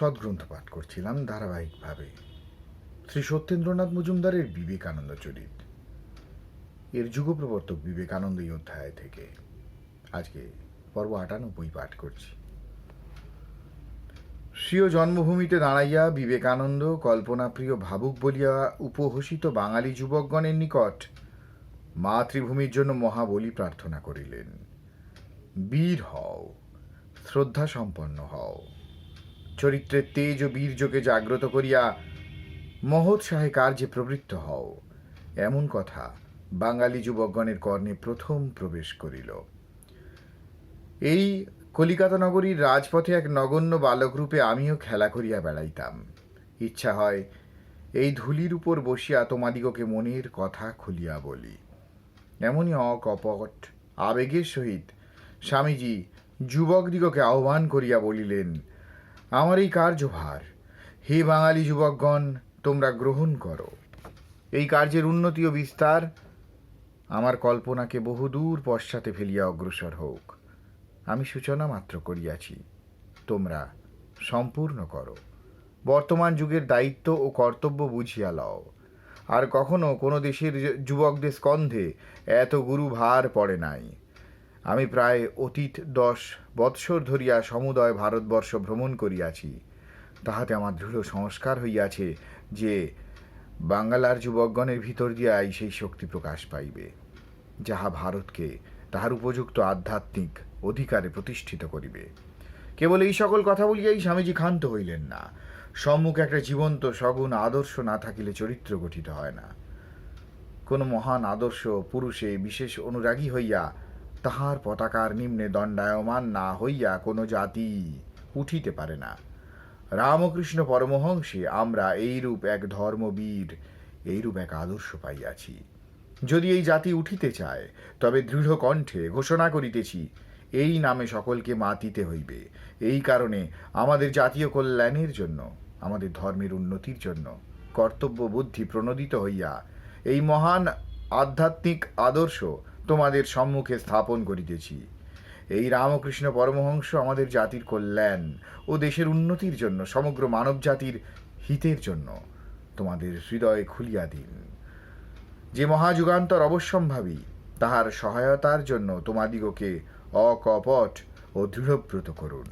সদ্গ্রন্থ পাঠ করছিলাম ধারাবাহিকভাবে। শ্রী সত্যেন্দ্রনাথ মজুমদারের বিবেকানন্দ চরিত। এর যুগপ্রবর্তক বিবেকানন্দ এই অধ্যায় থেকে। আজকে পর্ব আটানব্বই পাঠ করছি। স্বীয় জন্মভূমিতে দাঁড়াইয়া বিবেকানন্দ কল্পনাপ্রিয় ভাবুক বলিয়া উপহসিত বাঙালি যুবকগণের নিকট মাতৃভূমির জন্য মহাবলী প্রার্থনা করিলেন। বীর হও শ্রদ্ধা সম্পন্ন হও। চরিত্রের তেজ ও বীর্যকে জাগ্রত করিয়া মহোৎসাহে কার্যে প্রবৃত্ত হও। এমন কথা বাঙালি যুবকগণের কর্ণে প্রথম প্রবেশ করিল। এই কলিকাতা নগরীর রাজপথে এক নগণ্য বালকরূপে আমিও খেলা করিয়া বেড়াইতাম। ইচ্ছা হয় এই ধুলির উপর বসিয়া তোমাদিগকে মনের কথা খুলিয়া বলি। এমনই অকপট আবেগের সহিত স্বামীজি যুবকদিগকে আহ্বান করিয়া বলিলেন আমার এই কার্যভার। হে বাঙালি যুবকগণ, তোমরা গ্রহণ করো। এই কার্যের উন্নতি ও বিস্তার আমার কল্পনাকে বহুদূর পশ্চাতে ফেলিয়া অগ্রসর হোক। আমি সূচনা মাত্র করিয়াছি, তোমরা সম্পূর্ণ করো। বর্তমান যুগের দায়িত্ব ও কর্তব্য বুঝিয়া লও। আর কখনো কোনো দেশের যুবকদের স্কন্ধে এত গুরু ভার পড়ে নাই। আমি প্রায় অতীত দশ বৎসর ধরিয়া সমুদয় ভারতবর্ষ ভ্রমণ করিয়াছি। তাহাতে আমার দৃঢ় সংস্কার হইয়াছে যে বাঙ্গালার যুবকগণের ভিতর দিয়াই সেই শক্তি প্রকাশ পাইবে, যাহা ভারতকে তাহার উপযুক্ত আধ্যাত্মিক অধিকারে প্রতিষ্ঠিত করিবে। কেবল এই সকল কথা বলিয়াই স্বামীজি ক্ষান্ত হইলেন না। সম্মুখে একটা জীবন্ত, সগুণ আদর্শ না থাকিলে চরিত্র গঠিত হয় না। কোনো মহান আদর্শ পুরুষে বিশেষ অনুরাগী হইয়া তাহার পতাকার নিম্নে দণ্ডায়মান না হইয়া কোনো জাতি উঠিতে পারে না। রামকৃষ্ণ পরমহংসে, আমরা এইরূপ এক ধর্মবীর, এইরূপ এক আদর্শ পাইয়াছি। যদি এই জাতি উঠিতে চায়, তবে দৃঢ় কণ্ঠে ঘোষণা করিতেছি, এই নামে সকলকে মাতিতে হইবে। এই কারণে আমাদের জাতীয় কল্যাণের জন্য, আমাদের ধর্মের উন্নতির জন্য কর্তব্য বুদ্ধি প্রণোদিত হইয়া, এই মহান আধ্যাত্মিক আদর্শ তোমাদের সম্মুখে স্থাপন করিতেছি। এই রামকৃষ্ণ পরমহংস আমাদের জাতির কল্যাণ ও দেশের উন্নতির জন্য, সমগ্র মানব জাতির হিতের জন্য তোমাদের হৃদয় খুলিয়া দিন। যে মহাযুগান্তর অবশ্যম্ভাবী, তাহার সহায়তার জন্য তোমাদিগকে অকপট ও দৃঢ়ব্রত করুন।